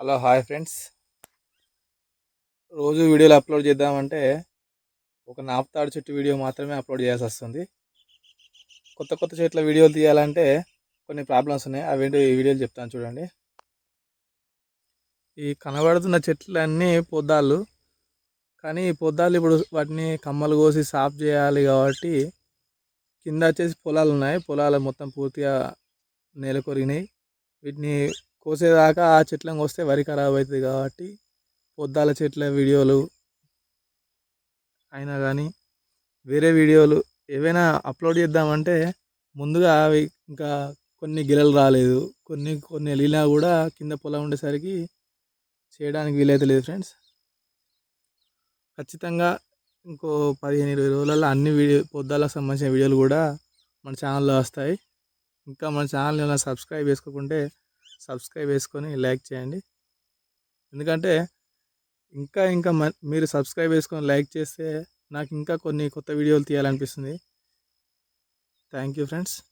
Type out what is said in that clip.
Hello hi friends. రోజు వీడియోలు upload చేద్దామంటే ఒక నాపుతాడు చెట్టు వీడియో మాత్రమే అప్లోడ్ చేయాల్సి వస్తుంది. కొత్త కొత్త చెట్ల వీడియోలు తీయాలంటే కొన్ని ప్రాబ్లమ్స్ ఉన్నాయి. అవేంటో ఈ వీడియోలు చెప్తాను చూడండి. ఈ కనబడుతున్న చెట్లన్నీ పొద్దాలు. కానీ ఈ పొద్దాలు ఇప్పుడు వాటిని కమ్మలు కోసి సాఫ్ చేయాలి కాబట్టి కింద వచ్చేసి పొలాలు ఉన్నాయి. పొలాలు మొత్తం పూర్తిగా నెలకొరిగినాయి. వీటిని కోసేదాకా ఆ చెట్లను కోస్తే వరి ఖరాబ్ అవుతుంది కాబట్టి పొద్దాల చెట్ల వీడియోలు అయినా కానీ వేరే వీడియోలు ఏవైనా అప్లోడ్ చేద్దామంటే ముందుగా అవి ఇంకా కొన్ని గిలలు రాలేదు. కొన్ని కొన్ని వెళ్ళినా కూడా కింద పొలం ఉండేసరికి చేయడానికి వీలైతే లేదు ఫ్రెండ్స్. ఖచ్చితంగా ఇంకో పదిహేను ఇరవై రోజులలో అన్ని వీడియో పొద్దాలకు సంబంధించిన వీడియోలు కూడా మన ఛానల్లో వస్తాయి. ఇంకా మన ఛానల్ ఏమైనా సబ్స్క్రైబ్ చేసుకోకుంటే సబ్స్క్రైబ్ చేసుకొని లైక్ చేయండి. ఎందుకంటే ఇంకా ఇంకా మ- మీరు సబ్స్క్రైబ్ చేసుకొని లైక్ చేస్తే నాకు ఇంకా కొన్ని కొత్త వీడియోలు తీయాలనిపిస్తుంది. Thank you friends.